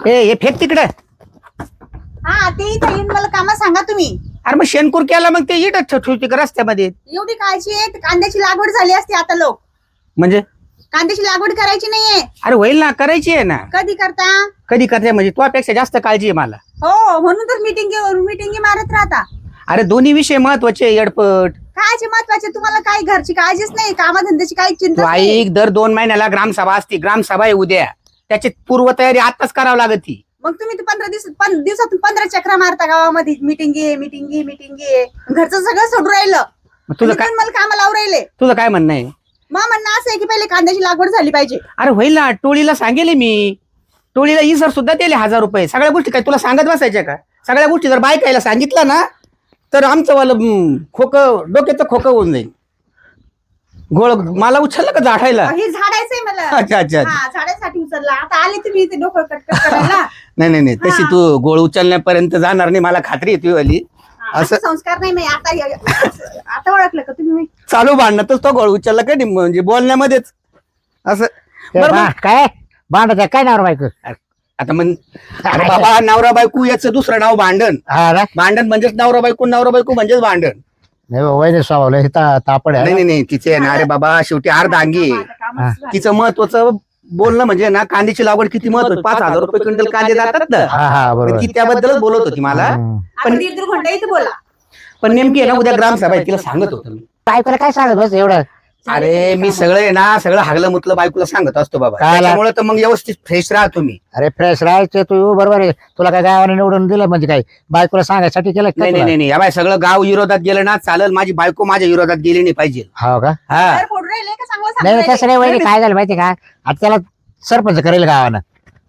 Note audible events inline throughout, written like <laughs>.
ए हे फेक तिकडे. हा ते इथं येऊन मला कामं सांगा तुम्ही. अरे मग शेणकूर केला मग ते इट ठेवते का रस्त्यामध्ये. एवढी काळजी आहे कांद्याची लागवड झाली असते आता लोक. म्हणजे? कांद्याची लागवड करायची नाहीये. अरे होईल ना करायची आहे ना. कधी करता? कधी करते म्हणजे तुझ्यापेक्षा जास्त काळजी आहे मला. हो म्हणून तर मिटिंग मिटिंग मारत राहता. अरे दोन्ही विषय महत्त्वाचे येडपट. कायचे महत्त्वाचे? तुम्हाला काही घरची काळजीच नाही कामाधंद्याची काही तू चिंता नाही. ऐक दर दोन महिन्याला ग्रामसभा असते ग्रामसभा आहे उद्या. त्याची पूर्वतयारी आताच करावं लागत ती मग तुम्ही ते पंधरा दिवस पं- दिवसातून पंधरा चक्रा मारता गावामध्ये. मिटिंग मिटिंग मिटिंग घरचं सगळं सोडून राहिलं. मग तुझं आणि काय तुम्ही मला कामाला लावून राहिले. तुझं काय म्हणणं आहे? मग म्हणणं असं आहे की पहिले कांद्याची लागवड झाली पाहिजे. अरे होईल ना टोळीला सांगेल मी. टोळीला इसर सुद्धा दिले हजार रुपये. सगळ्या गोष्टी काय तुला सांगत बसायच्या का? सगळ्या गोष्टी जर बायकायला सांगितलं ना तर आमचं वालं खोक डोक्याचं खोकं होऊन जाईल. गोळ मला उचललं का झाडायला? हे झाडायचंय मला. अच्छा अच्छा अच्छा. हा झाडासाठी उचलला. आता आले तुम्ही इथे डोकं कटकट करायला. <laughs> नाही नाही नाही. तशी. तू गोळ उचलण्यापर्यंत जाणार नाही. मला खात्री येते वाली. हा, असं- संस्कार नाही नाही. आता आता ओळखलं का तुम्ही? चालू भांडणातच तो गोळ उचलला का नाही म्हणजे बोलण्यामध्येच. असं. ते बरं मग. काय? भांडत आहे काय नाव बायको? आता मग अरे बाबा नवरा बायको याचं दुसरं नाव भांडण. हा ना. भांडण म्हणजेच नवरा बायको नवरा बायको म्हणजेच भांडण. नाही स्वभावला हे ता- तापड नाही आहे. नाही नाही तिचे आहे ना अरे बाबा शेवटी अर्धा अंगी आहे. तिचं महत्वाचं बोलणं म्हणजे ना कांद्याची लागवड किती महत्वाची? पाच हजार रुपये क्विंटल कांदे जातात ना. हा हा बरोबर. ती त्याबद्दलच बोलत होती मला. हम्म. दीड घंटा इथे बोला. पण नेमकी आहे ना उद्या ग्रामसभा आहे तिला सांगत होतो मी. बायकोला काय सांगत बस एवढं? अरे मी सगळं आहे ना सगळं हागलं मुतलं बायकोला सांगत असतो बाबा. काय ला- त्याच्यामुळे तर मग व्यवस्थित फ्रेश राहतो मी अरे फ्रेश राहायचे तू बरोबर आहे. तुला काय गावाने निवडून दिलं म्हणजे काय? बायकोला सांगायसाठी केलं का नाही नाही तुला? नाही नाही. या बाई सगळं गाव विरोधात गेलं ना चालेल. माझी बायको माझ्या विरोधात गेली नाही पाहिजे. हो का? हा. तर फोडून राहिले का चांगलं नाही सांगून तसं नाही वहिनी काय झालं माहिती का? आता त्याला सरपंच करेल गावानं.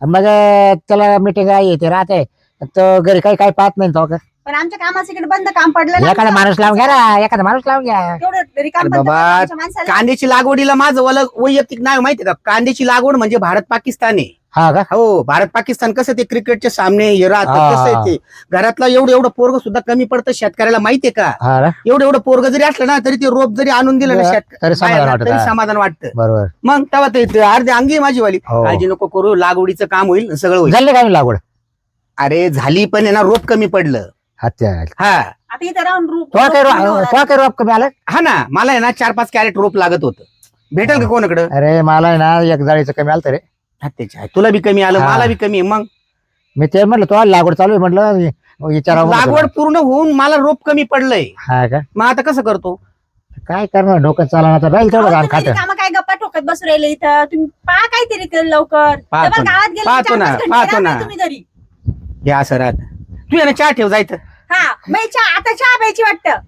मग अं, त्याला मिटिंग येते राहते. तो घरी काही काही पाहत नाही तो का? पण आमच्या कामाचं इकडे बंद काम पडलं ना एखादा आमचं. माणूस लावून घ्या ना एखादा माणूस लावून घ्या. तेवढं अरे बाबा. कांद्याची लागवडीला माझं वाला वैयक्तिक नाव माहितीये का? कांद्याची लागवड म्हणजे भारत पाकिस्तान आहे. हा का? हो भारत पाकिस्तान कसं ते क्रिकेटचे सामने हे राहतात हा. कसं आहे ते? घरातलं एवढं एवढं पोरग सुद्धा कमी पडतं शेतकऱ्याला माहितीये का? हा ना? एवढं एवढं पोरग जरी असलं ना तरी ते रोप जरी आणून दिलं ना तरी शेतकऱ्याला समाधान वाटतं, तरी हा. समाधान वाटतं. बरोबर. मग तेव्हा ते ते अर्धे अंगी माझी वाली. हो. काळजी नको करू लागवडीचं काम होईल सगळं होईल. झाली काय लागवड? अरे झाली पण आहे ना रोप कमी पडलं. हत्या हा. आता इथे राहून रूप तो काय रूप रो- होणार. तो काय रोप कमी आलं? हा ना मला आहे ना चार पाच कॅरेट रोप लागत होतं. भेटेल का कोणाकडं? अरे मला आहे ना एक जाळीचं कमी आलं रे. हा, त्याच्या आहे. तुला बी कमी आलं हा. मला बी कमी आहे. मग? मी ते म्हटलं तो लागवड चालू आहे म्हटलं विचारावं लागवड पूर्ण होऊन मला रोप कमी पडलंय. तुला. हा का? मग आता कसं करतो? काय करणार? डोकं चालणार आता. राहील तेवढं खात. कामं काय गप्पा ठोकत बसू राहिले इथं? तुम्ही पहा काहीतरी ते लवकर. पाहतो ना, गावात गेले पाहतो चार ना, पाच घंटे पाहतो ना. ना. तुम्ही घरी. हे असं राहत. तू यानं चहा ठेव जायचं हा मग चहा आता चहा प्यायची वाटतं.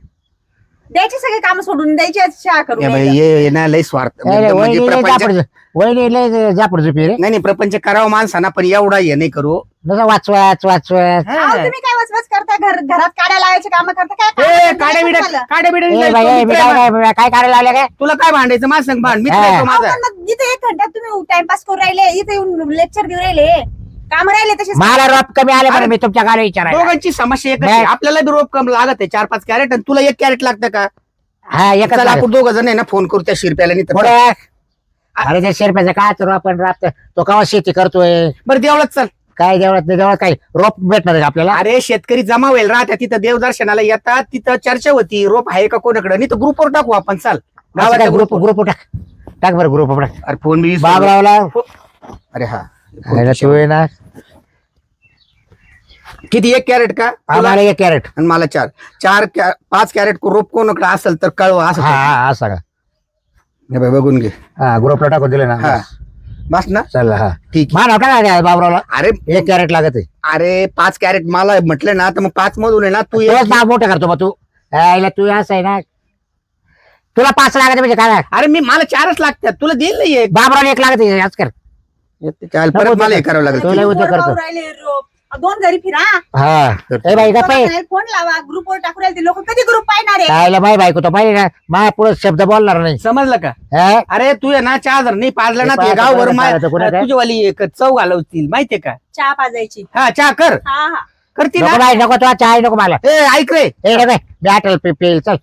द्यायची सगळे काम सोडून द्यायची चहा करून या बाई, यायचं. ये ये ना लय स्वार्थ. म्हणजे प्रपंच वहिनी जापड झुपी रे नाही नाही प्रपंच करावं माणसाना पण एवढा हे नाही करू. जसं वाचवाच वाचवाच. अहो, तुम्ही काय वचवच करता? घर घरात काड्या लावायचे काम करता? काय ए, काम करता? काड्या बिड्या तुम्हाला? काड्या बिड्या ए नाही बाई, ए, तो मी मित्र काय करायला लावलं काय. तुला काय भांडायचं? माझ संग भांड. मित्र हा. आहे तो अहो, माझा. पण मग इथे एक घंटा तुम्ही टाइमपास करून राहिले इथे येऊन लेक्चर देऊ राहिले. काम राहिले तसे मला रोप कमी आले बरं मी तुमच्या गाडी विचारायला दोघांची समस्या एकच नाही. आहे. आपल्याला बी रोप कम लागत आहे चार पाच कॅरेट आणि तुला एक कॅरेट लागतं का? हा एकच चला लागेल. आपण दोघ जण आहे ना फोन करू त्या शिरप्याला नाही तर पुढे. अरे त्या शेरप्याचं काय तर आपण राबत तो कवा शेती करतोय? बरं तेवढंच चल. काय देवळात नाही देवळात काय रोप भेटणार आहे का आपल्याला? अरे शेतकरी जमा होईल. राहत्या तिथं देवदर्शनाला येतात तिथं चर्चा होती. रोप आहे का कोणाकडे? नाही तर ग्रुपवर टाकू आपण. चाल. गावाच्या ग्रुप ग्रुप ग्रुप टाक. टाक बरं ग्रुप टाक. अरे फोन बी बाबरावला. अरे हा. यायला तू आहे ना? किती एक कॅरेट का? तुला? आम्हाला एक कॅरेट. आणि मला चार. चार कॅ- पाच कॅरेट रोप कोणाकडे असेल तर कळवा असं हा हा हा सांगा. हे बघून घे. हा ग्रुपला टाकून दिले ना. हा. बस ना. चल हा. ठीक मा नाव टाका बाबरावला. अरे एक कॅरेट लागत आहे. अरे पाच कॅरेट मला म्हटलं ना तर मग पाच मधून आहे ना तू तोच एक नाव मोठं करतो मग तू. यायला तू असं आहे ना. तुला पाच लागत म्हणजे काय? अरे मी मला चारच लागतात. तुला देईल नाही एक. बाबरावला एक लागत आहे आज कर. चाल परत मला हे करावं लागेल. तुला उद्या ग्रुपवर करतो. पाहून राहिले रोप. दोन घरी फिरा. हा. ए बाई गप्प आहे. फोन लावा. ग्रुपवर टाकू राहिले लोक. कधी ग्रुप पाहणार? आहे कायला माय बायको तो पाहिजे ना? मा पुढे शब्द बोलणार नाही. समजलं का? हा? अरे तू आहे ना चार जर नाही पाजला ना ते गावभर माय- कोणाचं? तुझीवाली एक चव घालवतील माहितीये का? चहा पाजायची. हा चहा कर. हा हा. करतील नको ना? बाई नको तो चाय नको मला. ए ऐक रे. ए रे बाई मी आटल पे पेल चल.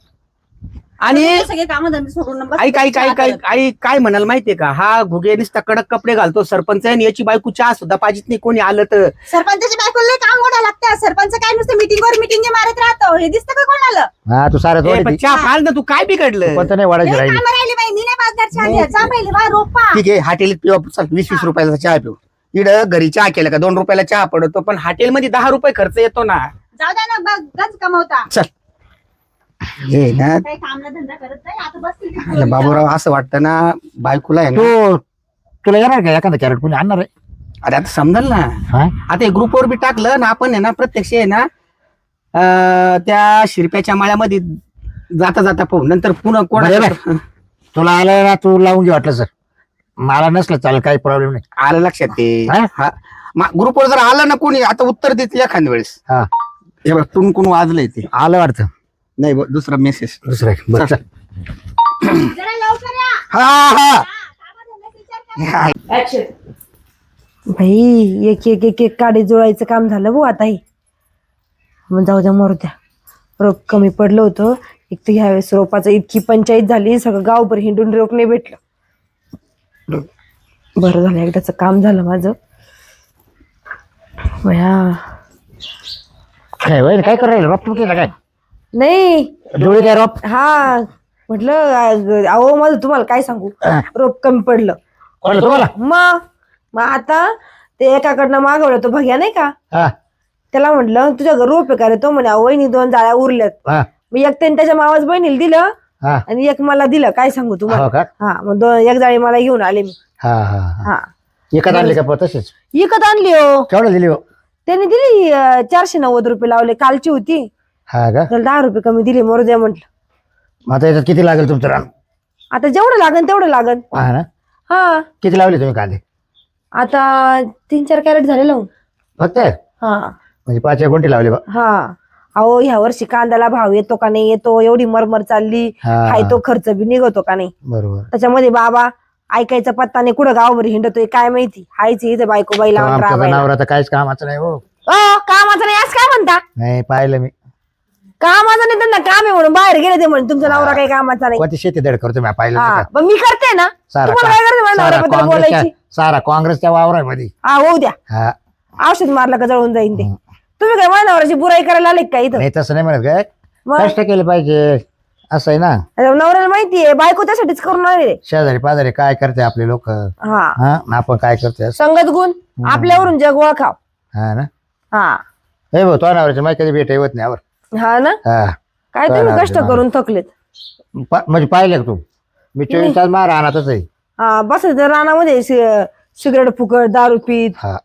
आणि सगळे काम धंदे सोडून बस- आई काय काय काय. आई काय म्हणाल माहितीये का? हा घुगे नुसता कडक कपडे घालतो सरपंच आहे आणि याची बायको चहा सुद्धा पाहिजेत नाही कोणी आलं तर. सरपंचाची बायकोला लय काम ओढा लागतं. सरपंच काय नुसतं मिटिंगवर मिटिंग मारत राहतो. हे दिसतं का कोणाला? हा तू सारं ए, पण थोडी चहा पाल ना तू काय बिघडलं? कोणतं नाही लय वाढायची राहिली. कामं राहिली बाई. मी नाही बाजार चहा घ्या. जा पहिले वा रोपा. ठीक आहे हॉटेल पिऊ आपण. चल वीस वीस रुपयाचा चहा पिऊ. इड घरी चहा केला का? दोन रुपयाला चहा पडतो पण हॉटेलमध्ये दहा रुपये खर्च येतो ना. जाऊ द्या ना बघ गंज कमवता. चल. हे ना. काही कामला धंदा करत नाही आता बसतील ती अरे बाबूराव असं वाटतं ना बायकोला आहे ना. तू तुला येणार का? एखादा कॅरेट कोणी आणणार आहे? अरे आता समजल ना. हा? आता हे ग्रुपवर बी टाकलं ना आपण आहे ना प्रत्यक्ष आहे ना अं, त्या शिरप्याच्या माळ्यामध्ये जाता जाता पाहू. नंतर पुन्हा कोण तुला आलं ना तू लावून घे वाटलं सर. मला नसलं चालेल काही प्रॉब्लेम नाही. आलं लक्षात ते. हा? हा. ग्रुपवर जर आलं ना कोणी आता उत्तर देते एखाद्या वेळेस. हा. हे बघ टुनकून वाजलंय ते. आलं वाटतं. नाही दुसरा मेसेज दुसरं. बरं, चल. हा हा. भाई एक एक एक एक काडी जुळायचं काम झालं भाऊ आता हे. मग जाऊ द्या मरू द्या. रोप कमी पडलं होतं. एक तर ह्यावेळेस रोपाचं इतकी पंचायत झाली सगळं गावभर हिंडून रोप नाही भेटलं. बरं झालं एकदाचं काम झालं माझं. काय करायला रॉप केलं काय? नाही. डोळे काय रॉप हा म्हटलं अग- अहो माझं तुम्हाला काय सांगू? रोप कमी पडलं. कोणाला तुम्हाला? मग मग आता ते एकाकडनं मागवलं तो भग्या नाही का? हा. त्याला म्हटलं तुझ्या घरी रोप आहे का रे? तो म्हणे "अहो, वहिनी दोन जाळ्या उरल्यात. हा. मी एक त्याने त्याच्या मावाच बहिणीला दिलं हा. आणि एक मला दिलं. काय सांगू तुम्हाला? हो का? हा मग दोन एक जाळी मला घेऊन आले मी. हा हा हा. हा. एकाच आणले का तसेच विकत आणली हो. केवढं दिली हो? त्याने दिली अं, चारशे नव्वद रुपये लावले. कालची होती. हा का? त्याला दहा रुपये कमी दिले मरू द्या म्हटलं. मग आता याच्यात किती लागेल तुमचं रान? आता जेवढं लागन तेवढं लागन. हा ना? हा. किती लावले तुम्ही कांदे? आता तीन चार कॅरेट झाले लावून. फक्त? हा. म्हणजे पाच एक गुंठे लावले बा. हा. अहो ह्या वर्षी कांद्याला भाव येतो का नाही येतो? एवढी मरमर चालली. हा. हाय तो खर्च बी निघतो का नाही? बरोबर. त्याच्यामध्ये बाबा ऐकायचा पत्ता नाही कुठं गावभर हिंडतोय काय माहिती? हायच इथं बायको बाई लावून आमचं राबायला. जनावर आता काहीच कामाचं नाही हो. अ, कामाचं नाही असं काय म्हणता? नाही पाहिलं मी. कामाचं नाही त्यांना काम आहे म्हणून बाहेर गेले ते म्हणून तुमचा नवरा काही कामाचा नाही. कोणती शेती दड करतो मी पाहिलं नाही का? पण मी करते ना. सारा तुम्हाला काय करते? माझ्या सारा नवऱ्याबद्दल काँग्रेसच्या बोलायची. सारा काँग्रेसच्या वावरामध्ये. हा होऊ द्या. हा. औषध मारलं का जळून जाईन ते. तुम्ही काय माझ्या नवऱ्याची बुराई करायला आले का इथं? नाही तसं नाही म्हणत काय मग? कष्ट केले पाहिजे. असं आहे ना? आता नवऱ्याला माहितीये बायको त्यासाठीच करून शेजारी पाजारी काय करते आपले लोक? हा. हा आपण काय करते असं? संगत गुण आपल्यावरून जग ओळखाव हा ना? हा. हे भाऊ तो नवऱ्याच्या माहिती कधी भेट येत नाही हा ना? हा. काय तुम्ही कष्ट? करून थकलेत? पा- म्हणजे पाहिलं का तू? मी चोवीस तास मार राहणारच आहे. हा बस रानामध्ये सि- सिगरेट फुकट दारू पीत. हा.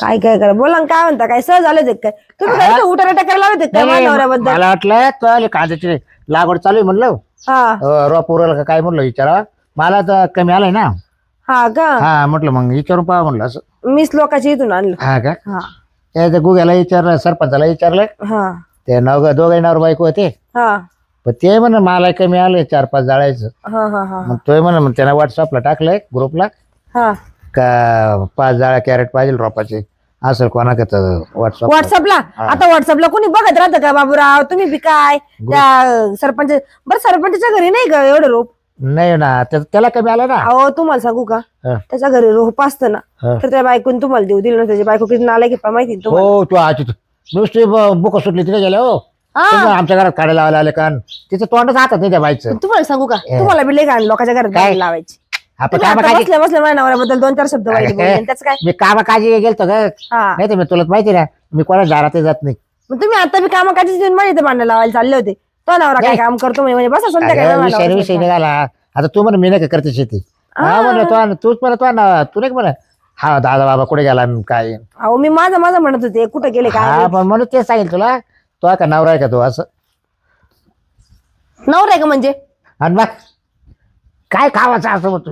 काय काय करा? बोला ना, काय म्हणता? काय सहज आले काय तुम्ही काय टाकायला लावले काय माझ्या नवऱ्याबद्दल मला वाटलं तो आले कांद्याची लागवड चालू आहे म्हणलं. हा. अं, रोप उरल का काय म्हणलं विचारा मला तर कमी आलंय ना. हा का? हा म्हटलं मग विचारून पहा म्हणलं असं. मीच लोकांच्या इथून आणलं. हा का? हा. त्या गुग्याला विचारलं सरपंचाला विचारलं. हा. ते नव दोघे नवर बायको होते. हा. पण ते म्हण मला कमी आलंय चार पाच जाळायचं. हा हा हा. मग तो म्हण त्यानं व्हॉट्सअपला टाकलंय ग्रुपला. हा. का पाच जाळ्या कॅरेट पाहिजे रोपाचे? असं कोणाकडे व्हॉट्सअप व्हॉट्सअपला आता व्हॉट्सअपला कोणी बघत राहतं का बाबूराव? तुम्ही बी काय? त्या सरपंच बरं सरपंचच्या घरी नाही का एवढं रोप? नाही ना त्या- त्याला कमी आलं ना. अहो तुम्हाला सांगू का? हा. त्याच्या घरी रोप असतं ना. तर त्या बायकोने तुम्हाला देऊ दिलं ना त्याची बायको किती नाला की माहिती ना तुम्हाला? हो तू आजी नुसती बुक सुटली तिथे गेल्या हो. आमच्या घरात काढायला लावायला आले कारण तिचं तोंडच हातात नाही त्या बाईचं. पण तुम्हाला सांगू का? तुम्हाला बी घाण लोकांच्या घरात काय? गाडी लावायची. आपण तुम्ही काम आता काजी बसल्या बसल्या माझ्या नवऱ्याबद्दल दोन चार शब्द वाईट बोलले. आणि त्याचं काय? मी काम काजी गेलतो ग. हा. नाही तर मी तुला माहिती ना मी कोणा दारात जात नाही. मग तुम्ही आता बी कामाकाची देऊन माझ्या इथे भांडण लावायला चालले होते. तो नवरा काय. काम करतो म्हणे म्हणजे बसा संध्याकाळी अगं, विषय. निघाला. आता तू म्हण मी नाही का करते शेती? हा म्हणलं तू तूच म्हणा तू ना तू नाही का म्हणा हा दादा बाबा कुठे गेला आणि काय? अहो मी माझं माझं म्हणत होते कुठे गेले काय हा पण म्हणून तेच सांगेल तुला तो का नवरा आहे का तो असं? नवरा आहे का म्हणजे? आणि मग काय खावाचं असं म्हणतो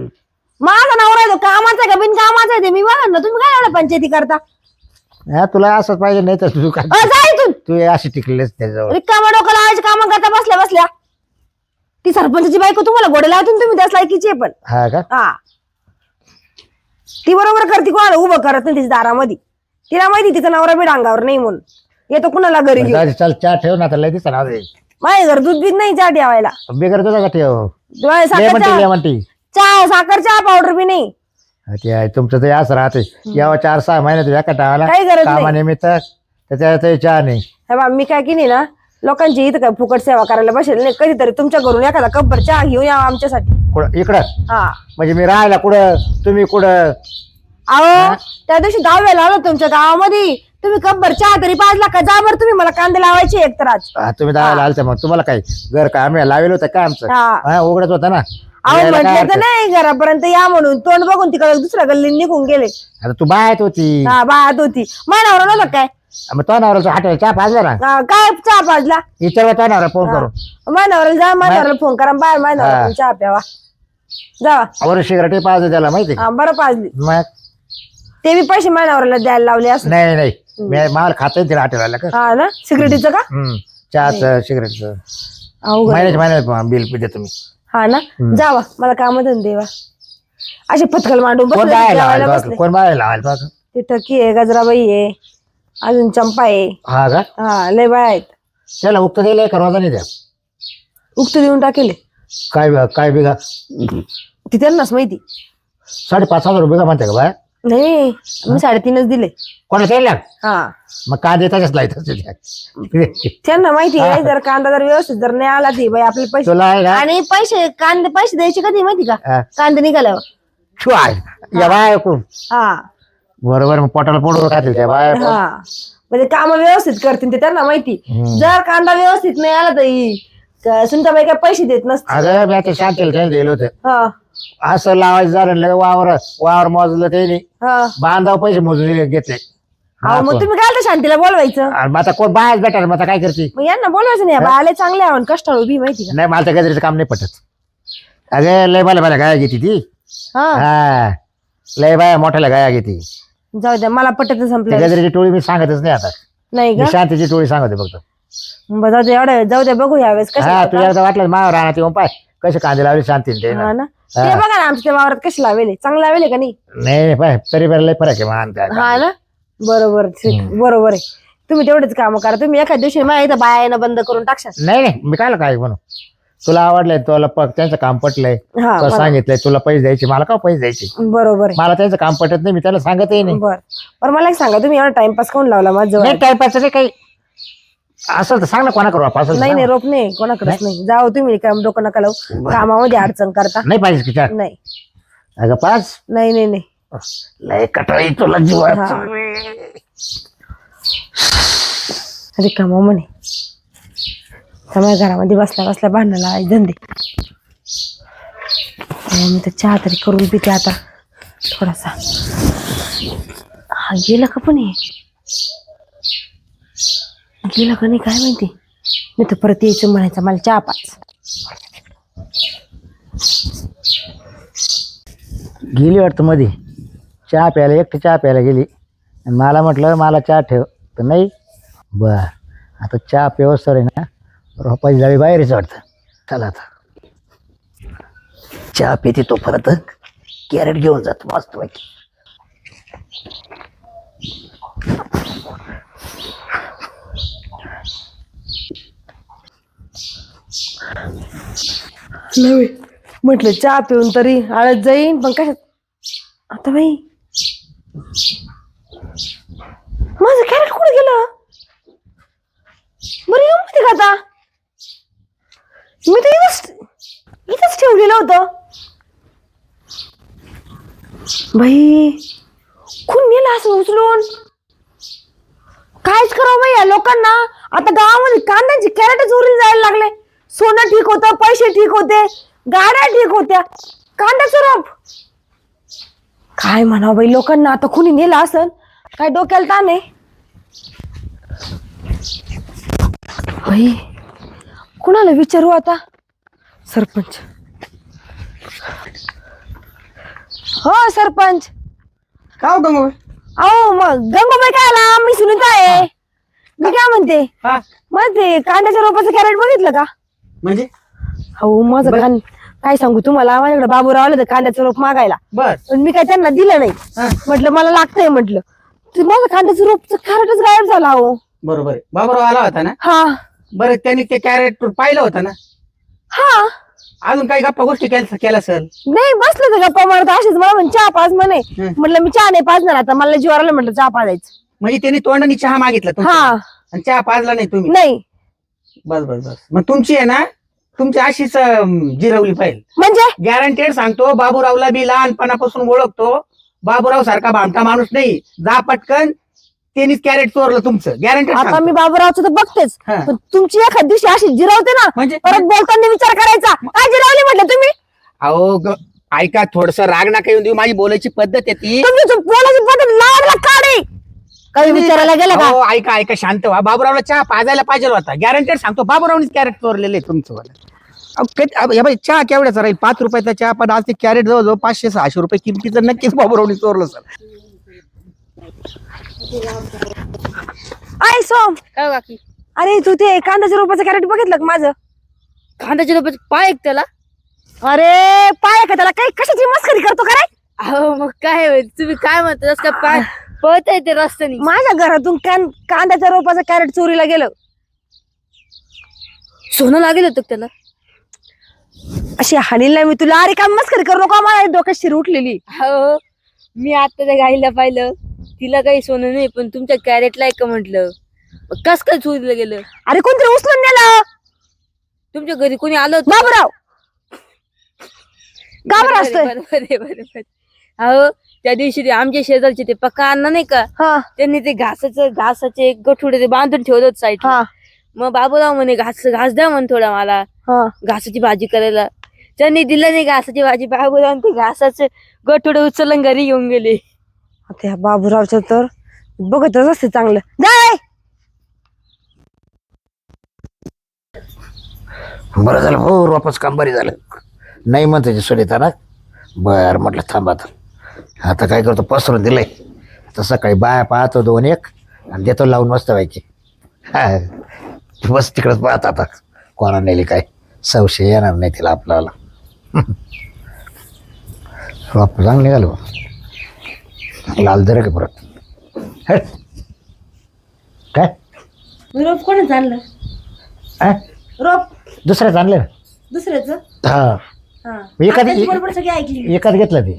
माझा नवरा आहे तो कामाचा आहे का? बिन कामाचा आहे ते मी ना तुम्ही काय एवढं पंचायती करता? हा तुला असंच पाहिजे नाही तर तू काय अ, तू अशी टिकलेस रिकामा डोकं लावायची कामं करता बसल्या बसल्या. ती सरपंचाची बायको तुम्हाला गोडे लावतून तुम्ही त्याच लायकीची आहे पण. हा का? हा. ती बरोबर करते कोणाला उभं करत नाही तिच्या दारामध्ये. तिला माहिती तिचा नवरा बी डांगावर नाही म्हणून. येतो कुणाला घरी घेऊन? चल चहा ठेव ना आता लय दिसत ना माझ्या घर दूध बीत नाही चहा ठेवायला. बिगर तुझा का ठेव? माझ्या लेमन टी साखर लेमन टी. चहा साखर चहा पावडर बी नाही. ते आहे तुमचं ते असं राहते यावं चार सहा महिन्यात एका टाळाला काही गरज नाही. कामानिमित्त त्याच्या ते चहा नाही. हे बा मी काय की नाही ना लोकांची इथं काय फुकट सेवा करायला बसेल नाही कधीतरी तुमच्या घरून एखादा कप्पर चहा घेऊन यावा आमच्यासाठी. कुठं इकडं? हा. म्हणजे मी राहायला कुठं तुम्ही कुठं? अहो त्या दिवशी दहाव्याला आलो तुमच्या गावामध्ये. तुम्ही कप्पर चहा तरी पाजला का? जा बरं तुम्ही मला कांदे लावायचे एक तर आज. हा, तुम्ही दहाला आलते मग. तुम्हाला काय घर काय आम्ही लावेल होतं काय आमचं? हा. हा उघडत होतं ना. अहो यायला काय म्हटलं तर? नाही घरापर्यंत या म्हणून. तोंड बघून तिकडे दुसऱ्या गल्लीत निघून गेले. आता तू बाहेर होती. हा बात होती. मानावर नव्हतं काय? मग तो नवरा हॉटेल चहा पाजला ना? हा, काय चहा पाजला? विचारलं तो नवरा फोन करून मानावर जा मानावर फोन करा हा. मानावर चहा प्यावा. जावा वर सिगरेट पाजलं त्याला माहिती का? हा बरं पाजली. मग? ते बी पैसे मानावरला द्यायला लावले असं. नाही नाही. मी माल खात तिला हॉटेलला का हा ना? सिगरेटीचं का? हम्म. चहाचं सिगरेटचं. अवघड महिन्याच्या महिन्यात बिल देतो मी. हा ना? जावा मला काम देवा असे पथकल मांडून कोण बसले बाहेर जेवायला लावायला बसले. बघ, कोण बाहेर लावायला बघ. ते टकी आहे गजराबाई आहे. अजून चंपा आहे. हा का? हा लय बाय आहेत. त्याला उक्त दिलंय का नाही द्या. उक्त देऊन टाकेले. काय बी- काय बिघा ती त्यांनाच माहिती. साडेपाच हजार रुपये का म्हणते का बाय? नाही मी साडेतीनच दिले. कोणा केल्या हा. मग का देताच लाईत त्यांना माहिती आहे जर कांदा जर व्यवस्थित जर नाही आला ती बाई आपले पैसे. तुला आहे ना? आणि पैसे कांदे पैसे द्यायचे कधी माहिती का? हा. कांदे निघाल्यावर. छू आहे या बाय ऐकून हा. बरोबर मग पोटाला पोट खातील त्या बाय. हा. म्हणजे काम व्यवस्थित करतील ते त्यांना माहिती. जर कांदा व्यवस्थित नाही आला तर सुनताबाई काय पैसे देत नसते अगं मी आता शांतीला दिलं होतं? हा. असं लावायचं झालं लगे वावर वावर मोजलं त्याने हा. बांधाव पैसे मोजून घेतले. अहो, मग तुम्ही काय शांतीला बोलवायचं. आणि मग आता कोण बाहेर भेटाल मग आता काय करते? मग यांना बोलवायचं नाही बाले चांगले आहे कष्टाळू उभी माहिती नाही मला त्या गजरीचं काम नाही पटत. अगं लय मला मला गाया घेते ती. का हा. हा. लय बाया मोठ्याला गाया घेते. जाऊ द्या मला पटत त्या संपलं गजरीची टोळी मी सांगतच नाही आता. नाही मी का? शांतीची टोळी सांगते फक्त. बरं, जाऊ द्या एवढं जाऊ द्या बघू यावेळेस हा कसं तुझ्या एकदा वाटलं मावर राहणार येऊन पाय. कसे कांदे लावले शांतीने ते ना. हा ना? ते बघा ना आमच्या वावरात कशी लावेले. चांगलं लावेले का नाही? नाही नाही, पाय तरी बरं लय फरक आहे मान त्या हा ना? बरोबर ठीक, बरोबर आहे. तुम्ही तेवढेच काम करा. तुम्ही एखाद्या दिवशी माझ्या इथं बाया येणं बंद करून टाकशाल. नाही नाही मी काय काय म्हणू तुला आवडलंय तुला प- त्यांचं काम पटलंय. हा तुला सांगितलंय तुला पैसे द्यायचे. मला का पैसे द्यायचे? बरोबर आहे. मला त्यांचं काम पटत नाही मी त्याला सांगतही नाही. बर. बरं मला एक सांगा तुम्ही एवढा टाइमपास कोण लावला माझं नाही टाइमपास नाही काही असं तर सांग ना कोणा करू आपण नाही नाही रोप नाही कोणाकडेच नाही. जाओ तुम्ही काम डोकं नका लावू. कामामध्ये अडचण करता. नाही पाहिजे की नाही. अगं पाच नाही नाही नाही. लय कटाळी तुला जीव हा. अरे कामा म्हणे. त्यामुळे घरामध्ये बसल्या बसल्या भांडणाला धंदे. मी तर चहा तरी करून पिते आता. थोडासा. हा गेला का पण हे? गेला का नाही काय माहिती? मी तर परत यायचं म्हणायचं मला चहा पाच. गेली वाटतं मध्ये चहा प्यायला एकटं चहा प्यायला गेली. आणि मला म्हटलं मला चहा ठेव. तर नाही. बर. आता चहा पेवस्तर आहे ना. रोपाची जाळी बाहेरच वाटतं. चला आता. चहा पिते तो परत कॅरेट घेऊन जातो मस्त पैकी. नव्हे. म्हटलं चहा पिऊन तरी आळत जाईन पण कशात? आता बाई. माझं कॅरेट कुठे गेलं? बरं येऊ माहिती का आता? मी तर इथंच इथंच ठेवलेलं होतं. बाई खून नेलं असं उचलून. कायच करावं बाई या लोकांना. आता गावामध्ये कांद्याची कॅरेट चोरीला जायला लागले. सोनं ठीक होतं पैसे ठीक होते गाड्या ठीक होत्या. कांदा चोरप. काय म्हणावं बाई लोकांना? आता कुणी नेलं असन. काय डोक्याला ताण आहे? बाई कुणाला विचारू आता? सरपंच. हो सरपंच. का हो गंगू अहो मग गंगोबाई काय आला? मी सुनीता आहे. मी काय म्हणते? हा. मग ते कांद्याच्या रोपाचं कॅरेट बघितलं का? म्हणजे? हो माझं बर. कान काय सांगू तुम्हाला? माझ्याकडे बाबूराव आलं तर कांद्याचं रोप मागायला. बर. पण मी काय त्यांना दिलं नाही. म्हटलं मला लागतंय म्हटलं. ते माझं कांद्याचं रोपचं कॅरेटच गायब झाला हो बरोबर आहे. बाबूराव आला होता ना? हा. बरं त्यांनी ते कॅरेट पाहिलं होतं ना? हा. अजून काही गप्पा गोष्टी केल्या केल्या सर नाही बसले तर गप्पा मारत. अशीच मला म्हणे चहा पाच म्हणे. हं. म्हटलं मी चहा नाही पाजणार आता. मला जीवाला म्हटलं चहा पाजायचं. म्हणजे त्यांनी तोंडाने चहा मागितला तुमच्या. हा. आणि चहा पाजला नाही तुम्ही? नाही. बस बस बस. मग तुमची आहे ना तुमची अशीच अं, जिरवली पाहिजे म्हणजे? गॅरंटेड सांगतो बाबूरावला मी लहानपणापासून ओळखतो. बाबूराव सारखा भामटा माणूस नाही. जा पटकन त्यांनीच कॅरेट चोरलं तुमचं. गॅरंटेड आता मी बाबूरावचं तर बघतेच. हा. पण तुमची एखाद दिवशी अशी जिरवते ना म्हणजे? परत बोलताना विचार करायचा. काय जिरवली म्हटलं तुम्ही? अहो ग- ऐका थोडस राग नका येऊन देऊ. माझी बोलायची पद्धत आहे ती. तुम्ही जो बोलायची पद्धत लावला काढे काही विचारायला गेलं का? अहो, ऐका ऐका शांत व्हा. बाबूरावला चहा पाजायला पाहिजे होता. गॅरंटेड सांगतो. बाबूरावनीच कॅरेट चोरलेले तुमचं वालं. अहो, किती- अहो, बाई, चहा केवढ्याचा राहील? पाच रुपयाचा चहा पण आज ते कॅरेट जवळजवळ पाचशे सहाशे रुपये किमतीचं नक्कीच बाबूरावनी चोरलं सर. आय सोम. काय हो काकी? अरे तू ते कांद्याच्या रोपाचं कॅरेट बघितलं का माझं? कांद्याच्या रोपाचे पाय एक त्याला. अरे पाय का त्याला. काही कशाची मस्करी करतो का रे? अहो मग काय होईल तुम्ही काय म्हणता? जसं काय पाय पळत आहे ते रस्त्याने. माझ्या घरातून कां- कांद्याच्या रोपाचं कॅरेट चोरीला गेलं. सोनं लागेल होतं का त्याला? अशी हानील नाही मी तुला. अरे काय मस्करी करू नको. मला डोक्यात शिर उठलेली. हो मी आता त्या गाईला पाहिलं. तिला काही सोनं नाही पण तुमच्या कॅरेटला एक म्हटलं. कस काय चोरीला गेलं? अरे कोणतरी उचलून नेलं. तुमच्या घरी कोणी आलं होतं? बाबूराव. का बरं आहे, असतोय? आहे, आहे. अहो त्या दिवशी ते आमच्या शेजारचे ते पक्का अण्णा नाही का? हा. त्यांनी ते घासाचं घासाचे एक गठुडे ते बांधून ठेवलं होतं साईड हा. मग बाबूराव म्हणे घास घास द्या म्हण थोडा मला. हा. घासाची भाजी करायला. त्यांनी दिलं नाही घासाची भाजी. बाबूराव ते घासाचे गठुडे उचलून घरी घेऊन गेले. आता या बाबूरावचं तर बघतच असते चांगलं. जाय! बरं झालं हो वापस काम बरे झालं. नाही म्हणते सुनीता ना बरं म्हटलं थांबा आता. आता काय करतो पसरून दिलंय. तर सकाळी बाया पाहतो दोन एक आणि देतो लावून मस्त व्हायची हा बस तिकडंच पाहत आता. कोणा नेली काय? संशय येणार नाही तिला आपल्याला. वापस चांगलं निघालो लाल दर का परत हट. काय? रोप कोणच आणलं? हा? रोप. दुसऱ्याच आणलं? दुसऱ्याच? हा. मी एखादी बडबड सगळी ऐकली एकाच घेतलं ते.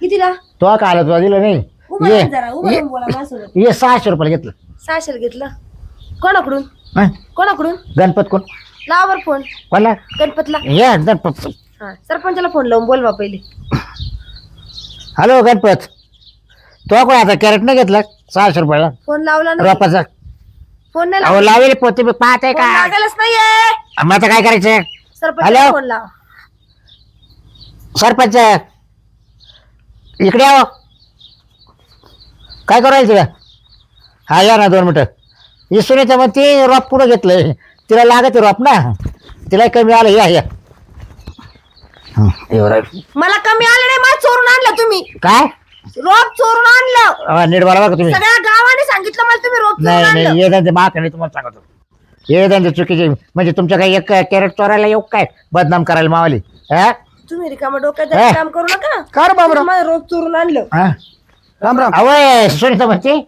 कितीला? तो का आला तुला दिलं नाही. उभं ये. राहा जरा उभं ये- राहून बोला माझ्यासोबत ये सहाशे रुपयाला घेतलं. सहाशेला घेतलं? कोणाकडून? हं? कोणाकडून? गणपत कोण? लावर फोन. कोणला? गणपतला. ये गणपत. हा सरपंचाला फोन लावून बोलवा पहिले. हॅलो गणपत. तो कोण आता कॅरेट नाही घेतला? सहाशे रुपयाला. फोन लावला नाही. रोपाचा. फोन नाही अहो लावला. लावेल पोते मी पाहत आहे फोन का नाहीये. मग आता काय करायचं? हॅलो? फोन लावा. सरपंच. इकडे यावं. काय करायचं तुला? हा या ना दोन मिनटं. ही सुनीता मग ती रोप पुढं घेतलंय? तिला लागत रोप ना. तिला कमी आलं या या. हं, एवढं. आहे. मला कमी आलं नाही मला चोरून आणलं तुम्ही. काय? रोप चोरून आणलं. हा, नीट बोला बघा तुम्ही. सगळ्या गावाने सांगितलं मला तुम्ही रोप चोरून नाही आणलं. नाही ये धंदे माग नाही तुम्हाला सांगतो. ये धंदे चुकीचे म्हणजे तुमच्या काही एक कॅरेट चोरायला येऊ काय? बदनाम करायला मावाली. हा? तुम्ही रिकामा डोक्यात हा. काम करू नका का रे बाबूराव. मला रोप चोरून आणलं. हा? राम राम. अवय सुनीता म्हणते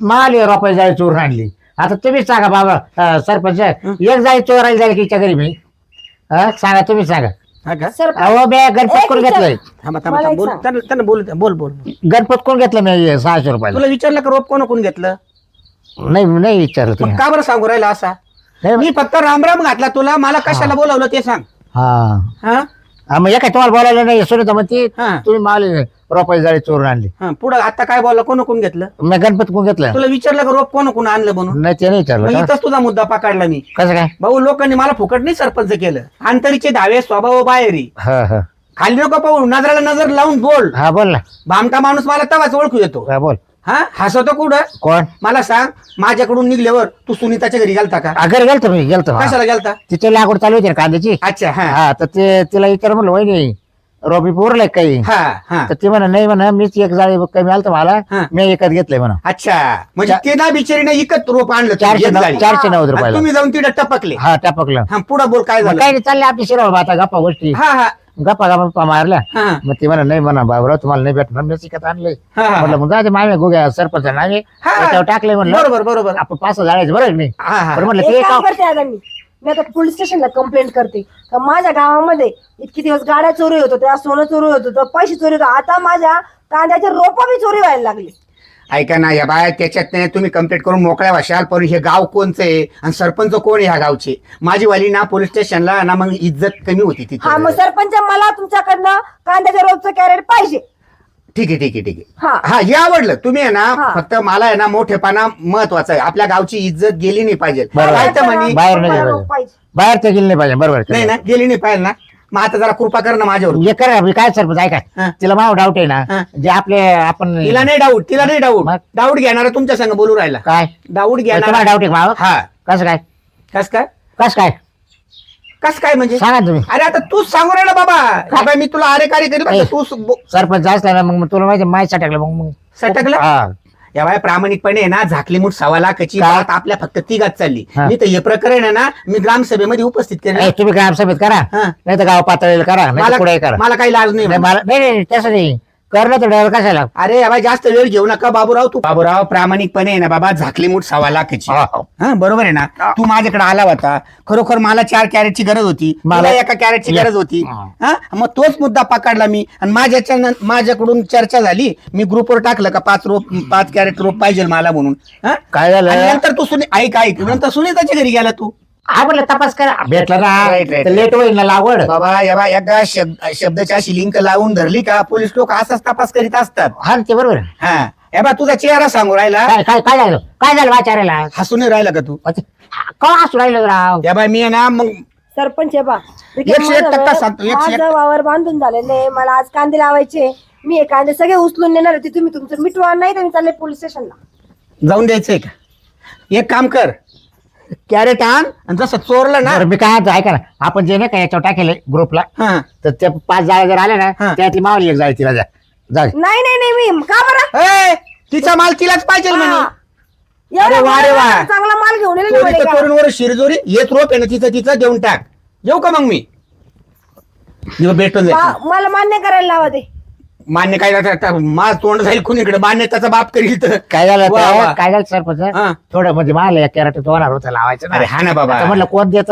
माल रुपये जाळी चोरून आणली. आता तुम्हीच सांगा बाबा अं, सरपंच एक जाळी चोरायला जाईल की घरी मी? हा? सांगा तुम्ही सांगा. हा का? सरपंच अहो मी गणपत एक कोण विचार- घेतलंय? थांबा थांबा मला थांबा. एक बोल. सांग. त्यांना त्यांना बोल बोल बोल. गणपत कोण घेतलं मी सहाशे रुपयाला? तुला विचारलं का रोप कोण कोण घेतलं? नाही नाही विचारलं मग तुम्ही का बरं सांगू राहिला असा? नाही, मी फक्त रामराम घातला तुला मला कशाला बोलावलं ते सांग. हा. हा? हा, मग एका तुम्हाला बोलायला नाही सुनीता म्हणते हा. तुम्ही माल रुपये जाळी चोरून आणली. हा पुढं आता काय बोलला? कोण कोण घेतलं? मी गणपत कोण घेतलं? तुला विचारलं का रोप कोण कोण आणलं म्हणून? नाही ते नाही मग विचारलं का? इथंच तुझा मुद्दा पकडला मी. कसं काय? भाऊ लोकांनी मला फुकट नाही सरपंच केलं. अंतरीचे धावे स्वभाव बाहेरी. हा हा. खाली नको पाहू नजराला नजर लावून बोल. हा बोल ना. भामटा माणूस मला तवाच ओळखू येतो. हा बोल. हा हसवतो कुठं? कोण? मला सांग माझ्याकडून निघल्यावर तू सुनीताच्या घरी गेलता का? अगर गेलतो मी गेलतो. हा. कशाला गेलता? तिची लागवड चालू होती ना कांद्याची? अच्छा हा. हा तर ते तिला विचार म्हणलं वहिनी रोबी पुरलंय काही. हा हा. तर ती म्हणा नाही म्हणा मीच एक जाळी कमी आलं मला हा. मी एकच घेतलंय म्हणा. अच्छा. म्हणजे ते ना बिचारीने इकत रोप आणलं चारशे. चारशे नव्वद आणि रुपयाला. तुम्ही जाऊन तिथे टपकले. हा टापकलं. हा पुढे बोल काय मग झालं? काही नाही चालले आपली शिराव आता गप्पा गोष्टी. हा हा. गप्पा गप्पा मारल्या. हा. मग ती म्हणा नाही म्हणा बाबराव तुम्हाला नाही भेटणार मी शिकत आणले हा, हा. म्हटलं मग जाते मामे गोग्या सरपंच नावे हा. त्याच्यावर टाकले म्हणलं. बरोबर बरोबर. आपण पाच जाळायचं बरं की नाही? हा हा म्हटलं एक ते काम का करते आता मी. मी आता पोलीस स्टेशनला कंप्लेंट करते. का माझ्या गावामध्ये इतके दिवस गाड्या चोरी होत होत्या सोनं चोरी होत होतं पैसे चोरी होतं आता माझ्या कांद्याचे रोप बी चोरी व्हायला लागली. ऐका ना या बाय त्याच्यात नाही तुम्ही कंप्लीट करून मोकळ्या वाशाल पण हे गाव कोणचं आहे आणि सरपंच कोण आहे ह्या गावचे? माझी वाली ना पोलीस स्टेशनला ना मग इज्जत कमी होती हा मग तिथे सरपंच मला तुमच्याकडनं कांद्याच्या रोपचं कॅरेट पाहिजे. ठीक आहे ठीक आहे ठीक आहे. हा. हा हे आवडलं. तुम्ही आहे ना. फक्त मला आहे ना मोठेपणा महत्त्वाचा आहे. आपल्या गावची इज्जत गेली नाही पाहिजे. बरोबर. काय तर म्हणे बाहेर नाही गेलं पाहिजे. बाहेर तर गेली नाही पाहिजे. बरोबर नाही ना गेली नाही पाहिजे ना. मग आता जरा कृपा कर ना माझ्यावर. हे करा मी काय सरपंच ऐका. तिला माव डाऊट आहे हा. ना जे आपले आपण तिला नाही डाऊट तिला नाही डाऊट मग? डाऊट घेणारा तुमच्या संग बोलू राहिला. काय? डाऊट तुम्हाला घेणारा डाऊट आहे माव? हा. कसं काय? कस काय? कस काय? कस काय म्हणजे सांगा तुम्ही अरे आता तूच सांगू राहिला बाबा हे बाय मी तुला अरे कार्य करी ए. तू सरपंच असला ना मग तुला माहिती माय सटकलं मग मग सटकलं? हा या बाय प्रामाणिकपणे आहे ना झाकली मूठ सव्वा लाखाची काय? बात आपल्या फक्त तिघात चालली हा. मी तर हे प्रकरण आहे ना मी ग्रामसभेमध्ये उपस्थित ए, केलं तुम्ही ग्रामसभेत करा हा. नाही तर गाव पातळीला करा नाही मला तर पुढे करा मला काही लाज नाही नाही मला नाही नाही तसं नाही करणं तर ड्रायव्हर कशाला? अरे बाय जास्त वेळ घेऊ नका बाबूराव तू बाबूराव प्रामाणिकपणे आहे ना बाबा झाकली मूठ सव्वा लाखाची. हा, हा. हा बरोबर आहे ना? तू माझ्याकडे आला होता खरोखर मला चार कॅरेटची गरज होती. मला- मला एका कॅरेटची. गरज होती. हा. हा मग तोच मुद्दा पकडला मी. आणि माझ्याच्या माझ्याकडून चर्चा झाली. मी ग्रुपवर टाकलं का पाच रोप पाच कॅरेट रोप पाहिजे मला म्हणून. हा? काय झालं? आणि नंतर तू सुनी ऐक ऐक. नंतर सुनीताच्या घरी गेला तू. हा म्हटलं तपास करा. भेटला ना. Right, right, तर लेट होईल ना लागवड. बाबा या बा एकदा शब्द शब्दाची अशी लिंक लावून धरली का पोलीस लोक असाच तपास करीत असतात. हा ते बरोबर. आहे. हा. या बा तुझा चेहरा सांगू राहिला. काय काय काय झालं? काय झालं वाचारायला हसून राहिला का तू? का हसू राहिलं राव? या बाय मी आहे ना मग सरपंच आहे बा. एकशे एक टक्का सांगतो, एकशे एक माझं वावर बांधून झालेलं आहे. मला आज कांदे लावायचे मी हे कांदे सगळे उचलून नेणार होते तुम्ही तुमचं मिटवा नाही तर मी चालले पोलीस स्टेशनला. जाऊन द्यायचंय का? एक काम कर कॅरेट आण आणि जसं चोरलं ना. बरं, मी काय म्हणतो, ऐका ना. आपण जे नाही का याच्यावर टाकेले ग्रुपला हा. तर त्या पाच जाळ्या जर आल्या हा. ना त्यातली मावली एक जाय तिला जा नाही नाही नाही मी का बरं? ए, तिचा माल तिलाच पाहिजे म्हणे. हा. अरे एवढा वा रे वा. माल- चांगला माल घेऊन येईल चोरी तर चोरींवर शिरजोरी येत रोप आहे ना तिचं तिचं देऊन टाक. येऊ का मग मी? भेटून जाईल मला मान्य करायला लावा ते. मान्य काय आता- आता माझ तोंड जाईल कुणीकडे मान्य त्याचा बाप करील तर काय झालं वा, ते? वा. काय झालं सरपंच? हा. थोडं म्हणजे मला एक कॅरेट तो होणार होतं लावायचं अरे हा ना बाबा. आता म्हटलं कोण देत?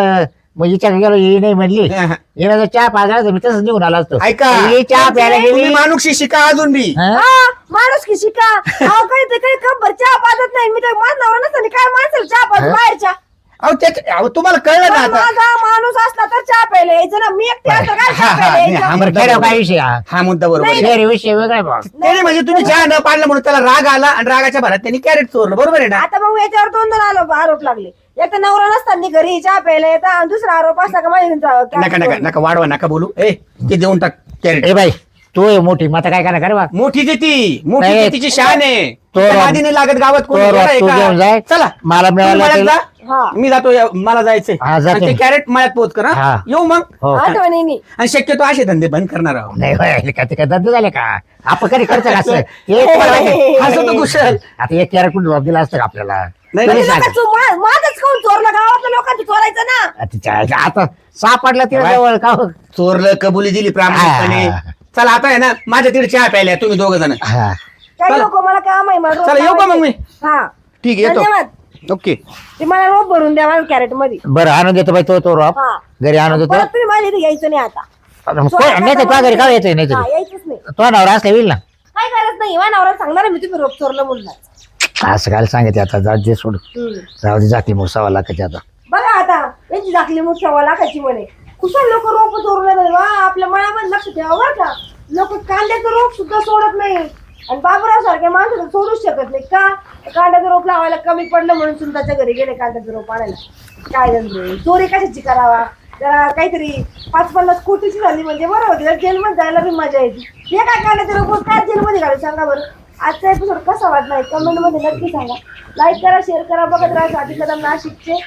मग हिच्या गेलो ही नाही म्हणली. हा, हा. हिला जर चहा तर मी तसंच निघून आलो असतो. ऐका. ही चहा प्यायला गेली. तुम्ही मानुक्षी शिका अजून बी. हा? हा, माणूस की शिका. अहो काही ते काही खबर चहा पाजत नाही. मी तर माझ नवरा नसताना काय माणसाला चहा पाजत बाहेरच्या. अहो त्याच्या अहो, तुम्हाला कळलं ना पण आता. माझा माणूस असला तर चहा प्यायला यायचं ना. मी एकटी असं काय हा, चहा हा, प्यायला नाही, यायचं? हा, बरं खेड्यावर काय विषय हा? हा मुद्दा बरोबर. आहे. विषय वेगळा आहे नाही, म्हणजे तुम्ही चहा न पाडला म्हणून त्याला राग आला आणि रागाच्या भरात त्यांनी कॅरेट चोरलं. बरोबर आहे ना? आता मग याच्यावर दोन दोन आरोप आरोप लागले. एक तर नवरा नसताना घरी चहा प्यायला येतात आणि दुसरा आरोप असला का माझ्या नका नका नका वाढवा नका बोलू. ए ते देऊन टाक कॅरेट ए बाई. तू आहे मोठी. मग आता काय करा करे बा मोठी देती मोठी नाही, देतीची शान आहे. तो त्या राम- लागत गावात कोणी. तो तू? घेऊन जाय. चला. मला तुम्ही मिळालं मळ्यात जा. हा. मी जातो या- मला जायचंय. हा. आणि ते कॅरेट मळ्यात पोहोच कर हा? हा. येऊ मग. हो आठवणीने आणि शक्यतो असे धंदे बंद करणार आहोत. नाही होय, का ते काय धंदे झाले का? आपण कधी खर्च का असं? <laughs> हे असं तो कुशल. आता एक कॅरेट कुठे जॉब दिला असतं का आपल्याला? नाही, तरी नाही, सांगा. लोकांचं मा- माझंच खाऊन चोरलं गावातल्या लोकांचं चोरायचं ना. आता सापडला तिला. जवळ का हो? चोरलं कबुली दिली प्रामाणिकपणे. हा. चला आता आहे ना माझ्या तिथे चहा प्यायला या तुम्ही दोघ जण. हा. काही चला. लोक मला काम आहे मला रोप चला, येऊ का मग मी? लावायचे. हा. ठीक आहे येतो. ओके. ते मला रोप भरून द्या मला कॅरेटमध्ये बरं आणून देतो बाई तो तो रॉप. हा. घरी आणून देतो. परत तुम्ही माझ्या इथे यायचं नाही आता. कोण- नाही तर तुझ्या घरी का येतोय नाही हा, तरी यायचंच नाही. तो नवरा असला येईल ना? काय गरज नाही वा नवरा सांगणार आहे मी तुम्ही रोप चोरलं म्हणून असं काय सांगितलं आता जाऊ दे सोड. राहू दे जाती मग सव्वा लाखाची आता. बघा आता यांची दाखली मोठ्या वा लाखाची म्हणे. कुशल लोक रोप चोरून येतात. वा आपल्या मळामध्ये लक्ष ठेवा बरं का. लोक कांद्याचं रोप सुद्धा सोडत नाही. आणि बाबूराव सारख्या माणसाला सोडूच शकत नाही का? कांद्याचं रोप लावायला कमी पडलं म्हणून सुनताच्या घरी गेले कांद्याचं रोप आणायला. काय धंदे? चोरी कशाची करावा? जरा काहीतरी पाच पन्नास कोटीची झाली म्हणजे बरं होती. जेलमध्ये जायला बी मजा येते. हे काय कांद्याचं रोप? काय जेलमध्ये घालू? सांगा बरं. आजचा एपिसोड कसा वाटला? कमेंटमध्ये नक्की सांगा. लाईक करा शेअर करा. बघत राहा स्वाती कदम नाशिकचे.